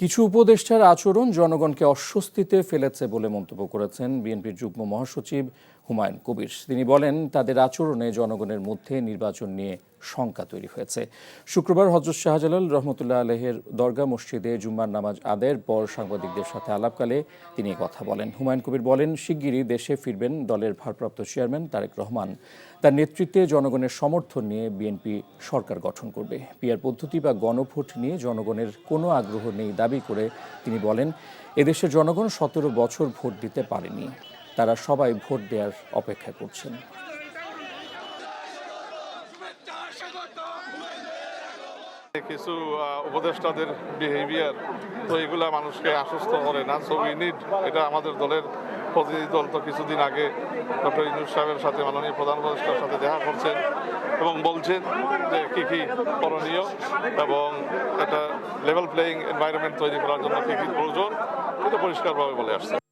কিছু উপদেষ্টার আচরণ জনগণকে অস্বস্তিতে ফেলেছে বলে মন্তব্য করেছেন বিএনপির যুগ্ম মহাসচিব হুমায়ুন কবির। তিনি বলেন, তাদের আচরণে জনগণের মধ্যে নির্বাচন নিয়ে শঙ্কা তৈরি হয়েছে। শুক্রবার হজরত শাহজালাল রহমতুল্লাহ আলহের দরগা মসজিদে জুম্মার নামাজ আদায়ের পর সাংবাদিকদের সাথে আলাপকালে তিনি কথা বলেন। হুমায়ুন কবির বলেন, শিগগিরই দেশে ফিরবেন দলের ভারপ্রাপ্ত চেয়ারম্যান তারেক রহমান। তার নেতৃত্বে জনগণের সমর্থন নিয়ে বিএনপি সরকার গঠন করবে। পিয়ার পদ্ধতি বা গণভোট নিয়ে জনগণের কোনো আগ্রহ নেই দাবি করে তিনি বলেন এদেশের জনগণ সতেরো বছর ভোট দিতে পারেনি। তারা সবাই ভোট দেওয়ার অপেক্ষা করছেন। কিছু উপদেষ্টাদের বিহেভিয়ার তো এগুলা মানুষকে আশ্বস্ত করে না। সো উই নিড এটা আমাদের দলের প্রতিনিধি দল তো কিছুদিন আগে ডক্টর ইনুস সাহেবের সাথে মাননীয় প্রধান উপদেষ্টার সাথে দেখা করছেন এবং বলছেন যে কী কী করণীয় এবং একটা লেভেল প্লেয়িং এনভায়রনমেন্ট তৈরি করার জন্য কী কী প্রয়োজন, এটা পরিষ্কারভাবে বলে আসছে।